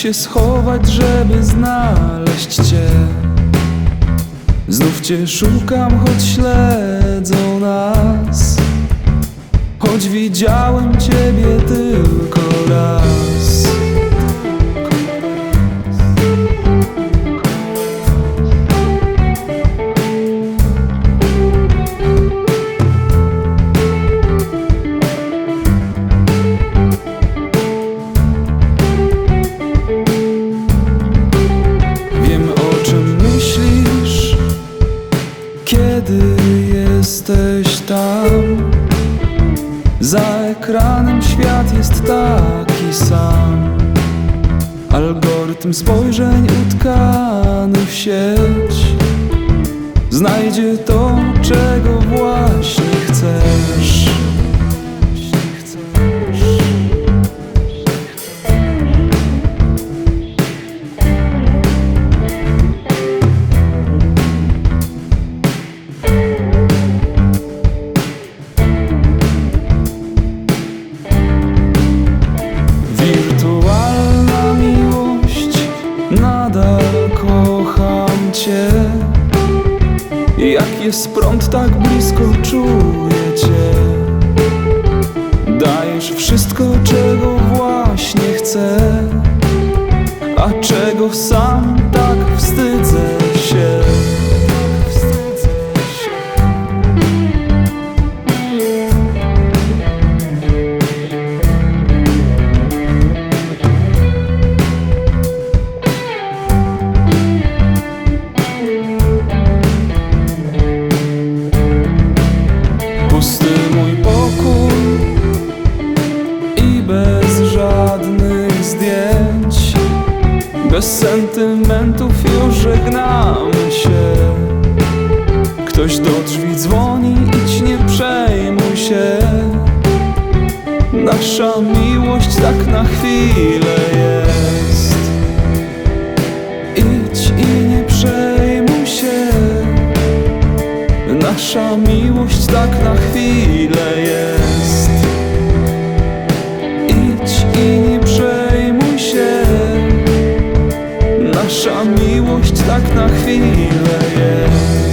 się schować, żeby znaleźć cię? Znów cię szukam, choć śledzą nas. Choć widziałem ciebie tylko jest taki sam. Algorytm spojrzeń utkany w sieć znajdzie to, czego właśnie chcesz. Jest prąd, tak blisko czuję Cię. Dajesz wszystko, czego właśnie chcę, a czego sam tak wstydzę Pusty mój pokój i bez żadnych zdjęć, bez sentymentów już żegnam się. Ktoś do drzwi dzwoni, idź nie przejmuj się. Nasza miłość tak na chwilę jest. Nasza miłość tak na chwilę jest. Idź i nie przejmuj się. Nasza miłość tak na chwilę jest.